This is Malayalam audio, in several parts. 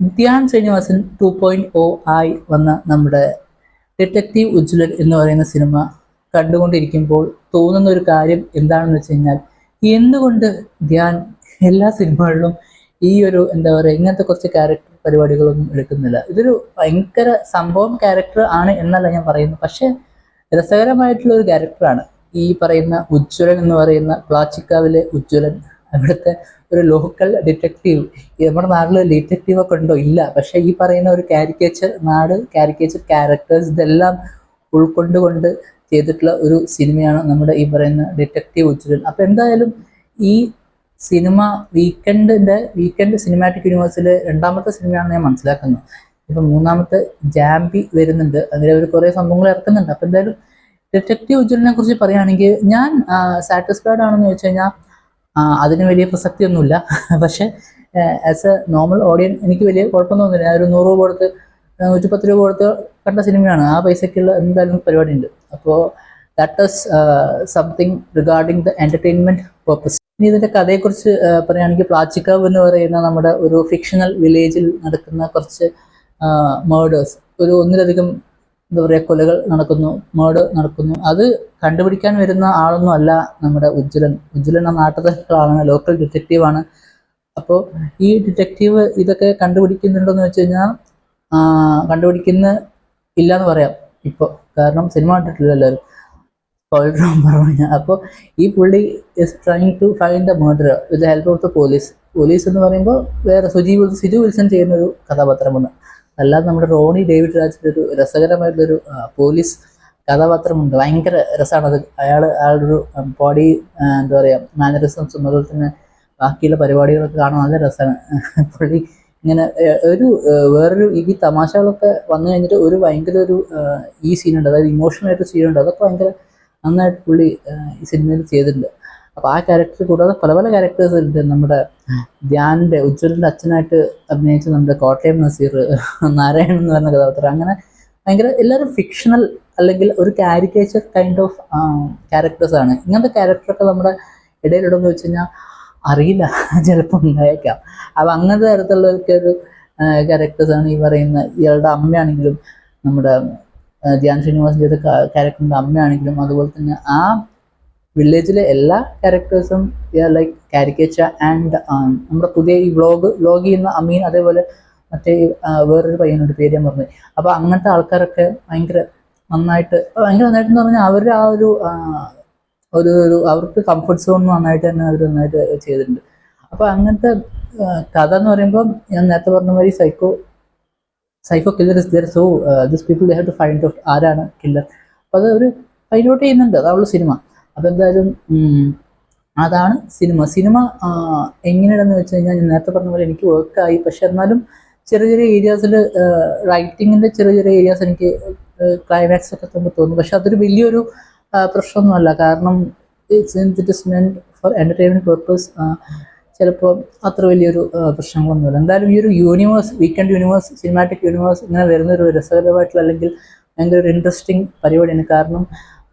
Dhyan Sreenivasan two point O ആയി വന്ന നമ്മുടെ ഡിറ്റക്റ്റീവ് ഉജ്ജ്വലൻ എന്ന് പറയുന്ന സിനിമ കണ്ടുകൊണ്ടിരിക്കുമ്പോൾ തോന്നുന്ന ഒരു കാര്യം എന്താണെന്ന് വെച്ച് കഴിഞ്ഞാൽ എന്തുകൊണ്ട് ധ്യാൻ എല്ലാ സിനിമകളിലും ഈ ഒരു എന്താ പറയുക ഇങ്ങനത്തെ കുറച്ച് ക്യാരക്ടർ പരിപാടികളൊന്നും എടുക്കുന്നില്ല? ഇതൊരു ഭയങ്കര സംഭവം ക്യാരക്ടർ ആണ് എന്നല്ല ഞാൻ പറയുന്നത്. പക്ഷേ രസകരമായിട്ടുള്ള ഒരു ക്യാരക്ടറാണ് ഈ പറയുന്ന ഉജ്ജ്വലൻ എന്ന് പറയുന്ന പ്ലാച്ചിക്കാവിലെ ഉജ്ജ്വലൻ. അവിടുത്തെ ഒരു ലോക്കൽ ഡിറ്റക്റ്റീവ് നമ്മുടെ നാട്ടിൽ ഡിറ്റക്റ്റീവ് ഒക്കെ ഉണ്ടോ? ഇല്ല. പക്ഷെ ഈ പറയുന്ന ഒരു കാരിക്കേച്ചർ നാട് കാരിക്കേച്ചർ ക്യാരക്ടേഴ്സ് ഇതെല്ലാം ഉൾക്കൊണ്ടുകൊണ്ട് ചെയ്തിട്ടുള്ള ഒരു സിനിമയാണ് നമ്മുടെ ഈ പറയുന്ന ഡിറ്റക്റ്റീവ് ഉജ്ജ്വലൻ അപ്പൊ എന്തായാലും ഈ സിനിമ വീക്കെൻഡിന്റെ വീക്കെൻഡ് സിനിമാറ്റിക് യൂണിവേഴ്സിലെ രണ്ടാമത്തെ സിനിമയാണ് ഞാൻ മനസ്സിലാക്കുന്നത് ഇപ്പൊ മൂന്നാമത്തെ ജാമ്പി വരുന്നുണ്ട്. അതിൽ അവർ കുറെ സംഭവങ്ങൾ ഇറക്കുന്നുണ്ട്. അപ്പൊ എന്തായാലും ഡിറ്റക്റ്റീവ് ഉജ്ജ്വലിനെ കുറിച്ച് പറയുകയാണെങ്കിൽ ഞാൻ സാറ്റിസ്ഫൈഡ് ആണെന്ന് ചോദിച്ചു കഴിഞ്ഞാൽ അതിന് വലിയ പ്രസക്തിയൊന്നുമില്ല. പക്ഷേ ആസ് എ നോർമൽ ഓഡിയൻസ് എനിക്ക് വലിയ കുഴപ്പമൊന്നും തോന്നില്ല. ഒരു നൂറ് രൂപ കൊടുത്ത് നൂറ്റിപ്പത്ത് രൂപ കൊടുത്ത് കണ്ട സിനിമയാണ്. ആ പൈസയ്ക്കുള്ള എന്തായാലും പരിപാടി ഉണ്ട് അപ്പോൾ that is something regarding the entertainment purpose ഇനി ഇതിന്റെ കഥയെക്കുറിച്ച് പറയുകയാണെങ്കിൽ പ്ലാച്ചിക്കാവ് എന്ന് പറയുന്ന നമ്മുടെ ഒരു ഫിക്ഷണൽ വില്ലേജിൽ നടക്കുന്ന കുറച്ച് മേഡേഴ്സ് ഒരു ഒന്നിലധികം എന്താ പറയുക കൊലകൾ നടക്കുന്നു മേഡ് നടക്കുന്നു. അത് കണ്ടുപിടിക്കാൻ വരുന്ന ആളൊന്നും അല്ല നമ്മുടെ ഉജ്ജ്വലൻ. ഉജ്ജ്വലൻ ആ നാട്ടിലെ ലോക്കൽ ഡിറ്റക്റ്റീവാണ് അപ്പോൾ ഈ ഡിറ്റക്റ്റീവ് ഇതൊക്കെ കണ്ടുപിടിക്കുന്നുണ്ടോന്ന് വെച്ച് കഴിഞ്ഞാൽ കണ്ടുപിടിക്കുന്ന എന്ന് പറയാം ഇപ്പോൾ കാരണം സിനിമ കണ്ടിട്ടില്ല എല്ലാവരും. സ്പോയിലറും പറഞ്ഞു. അപ്പോൾ ഈ പുള്ളി is trying to find the murder with the help of the police police എന്ന് പറയുമ്പോൾ വേറെ സുജീവ് സിജു വിൽസൺ ചെയ്യുന്ന ഒരു കഥാപാത്രമാണ്. അല്ലാതെ നമ്മുടെ റോണി ഡേവിഡ് രാജിന്റെ ഒരു രസകരമായിട്ടുള്ളൊരു പോലീസ് കഥാപാത്രമുണ്ട്. ഭയങ്കര രസമാണ് അത്. അയാൾ അയാളുടെ ഒരു ബോഡി എന്താ പറയുക മാനറിസംസും അതുപോലെ തന്നെ ബാക്കിയുള്ള പരിപാടികളൊക്കെ കാണാൻ നല്ല രസമാണ്. പുള്ളി ഇങ്ങനെ ഒരു വേറൊരു ഈ തമാശകളൊക്കെ വന്നു കഴിഞ്ഞിട്ട് ഒരു ഭയങ്കര ഒരു ഈ സീനുണ്ട് അതായത് ഇമോഷണൽ ആയിട്ട് സീനുണ്ട് അതൊക്കെ ഭയങ്കര നന്നായിട്ട് പുള്ളി ഈ സിനിമയിൽ ചെയ്തിട്ടുണ്ട്. അപ്പോൾ ആ ക്യാരക്ടർ കൂടാതെ പല പല ക്യാരക്ടേഴ്സ് ഉണ്ട്. നമ്മുടെ ധ്യാനിന്റെ ഉജ്ജ്വലിന്റെ അച്ഛനായിട്ട് അഭിനയിച്ച നമ്മുടെ കോട്ടയം നസീർ നാരായണൻ എന്ന് പറയുന്ന കഥാപാത്രം. അങ്ങനെ ഭയങ്കര എല്ലാവരും ഫിക്ഷണൽ അല്ലെങ്കിൽ ഒരു കാരിക്കേച്ചർ കൈൻഡ് ഓഫ് ക്യാരക്ടേഴ്സ് ആണ്. ഇങ്ങനത്തെ ക്യാരക്ടറൊക്കെ നമ്മുടെ ഇടയിലുണ്ടെന്ന് വെച്ച് കഴിഞ്ഞാൽ അറിയില്ല. ചിലപ്പോൾ ഉണ്ടായേക്കാം. അപ്പം അങ്ങനത്തെ തരത്തിലുള്ളൊക്കെ ഒരു ക്യാരക്ടേഴ്സാണ് ഈ പറയുന്ന ഇയാളുടെ അമ്മയാണെങ്കിലും നമ്മുടെ ധ്യാൻ ശ്രീനിവാസിന്റെ ക്യാരക്ടറിന്റെ ക്യാരക്ടറിന്റെ അമ്മയാണെങ്കിലും അതുപോലെ തന്നെ ആ വില്ലേജിലെ എല്ലാ ക്യാരക്ടേഴ്സും ലൈക്ക് കാരിക്കേച്ചർ ആൻഡ് നമ്മുടെ പുതിയ ഈ വ്ളോഗ് വ്ളോഗ് ചെയ്യുന്ന അമീൻ അതേപോലെ മറ്റേ വേറൊരു പയ്യനോട് പേര് ഞാൻ പറഞ്ഞു അപ്പൊ അങ്ങനത്തെ ആൾക്കാരൊക്കെ ഭയങ്കര നന്നായിട്ട് ഭയങ്കര നന്നായിട്ട് എന്ന് പറഞ്ഞാൽ അവരുടെ ആ ഒരു ഒരു ഒരു അവർക്ക് കംഫർട്ട് സോൺ നന്നായിട്ട് തന്നെ അവർ നന്നായിട്ട് ചെയ്തിട്ടുണ്ട്. അപ്പൊ അങ്ങനത്തെ കഥ എന്ന് പറയുമ്പോൾ ഞാൻ നേരത്തെ പറഞ്ഞ മാതിരി psycho psycho killer is there so this people they have to find out ആരാണ് കില്ലർ അപ്പോൾ അത് ഒരു ഫൈൻഡ് ഔട്ട് ചെയ്യുന്നുണ്ട്. അതാണുള്ള സിനിമ അപ്പോൾ എന്തായാലും അതാണ് സിനിമ. സിനിമ എങ്ങനെയാണെന്ന് വെച്ച് കഴിഞ്ഞാൽ ഞാൻ നേരത്തെ പറഞ്ഞ പോലെ എനിക്ക് വർക്കായി പക്ഷെ എന്നാലും ചെറിയ ചെറിയ ഏരിയാസിൽ റൈറ്റിങ്ങിന്റെ ചെറിയ ചെറിയ ഏരിയാസ് എനിക്ക് ക്ലൈമാക്സ് ഒക്കെ എത്തുമ്പോൾ തോന്നുന്നു പക്ഷെ അതൊരു വലിയൊരു പ്രശ്നമൊന്നുമല്ല. കാരണം it is meant for entertainment purpose ചിലപ്പോൾ അത്ര വലിയൊരു പ്രശ്നങ്ങളൊന്നുമില്ല. എന്തായാലും ഈ ഒരു universe weekend universe cinematic universe ഇങ്ങനെ വരുന്നൊരു രസകരമായിട്ടുള്ള അല്ലെങ്കിൽ ഭയങ്കര ഒരു ഇൻട്രസ്റ്റിംഗ് പരിപാടിയാണ്. കാരണം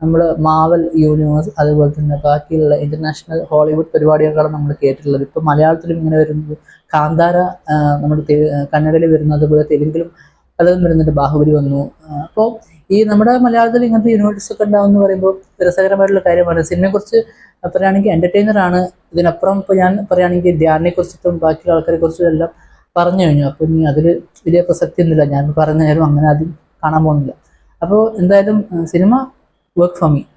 നമ്മൾ മാവൽ യൂണിവേഴ്സ് അതുപോലെ തന്നെ ബാക്കിയുള്ള ഇന്റർനാഷണൽ ഹോളിവുഡ് പരിപാടികളാണ് നമ്മൾ കേട്ടിട്ടുള്ളത്. ഇപ്പോൾ മലയാളത്തിലും ഇങ്ങനെ വരുന്നത്. കാന്താര നമ്മൾ കന്നഡയിൽ വരുന്നു അതുപോലെ തെലുങ്കിലും പലതും വരുന്നുണ്ട്. ബാഹുബലി വന്നു. അപ്പോൾ ഈ നമ്മുടെ മലയാളത്തിൽ ഇങ്ങനത്തെ യൂണിവേഴ്സ് ഒക്കെ ഉണ്ടാവും എന്ന് പറയുമ്പോൾ രസകരമായിട്ടുള്ള കാര്യമാണ്. സിനിമയെക്കുറിച്ച് പറയുകയാണെങ്കിൽ എന്റർടൈനർ ആണ്. ഇതിനപ്പുറം ഇപ്പോൾ ഞാൻ പറയുകയാണെങ്കിൽ ധ്യാനിനെ കുറിച്ചിട്ടും ബാക്കിയുള്ള ആൾക്കാരെ കുറിച്ചും എല്ലാം പറഞ്ഞു കഴിഞ്ഞു. അപ്പോൾ ഇനി അതിൽ വലിയ പ്രസക്തി ഒന്നുമില്ല ഞാൻ നേരം അങ്ങനെ അത് കാണാൻ പോകുന്നില്ല. അപ്പോൾ എന്തായാലും സിനിമ work for me.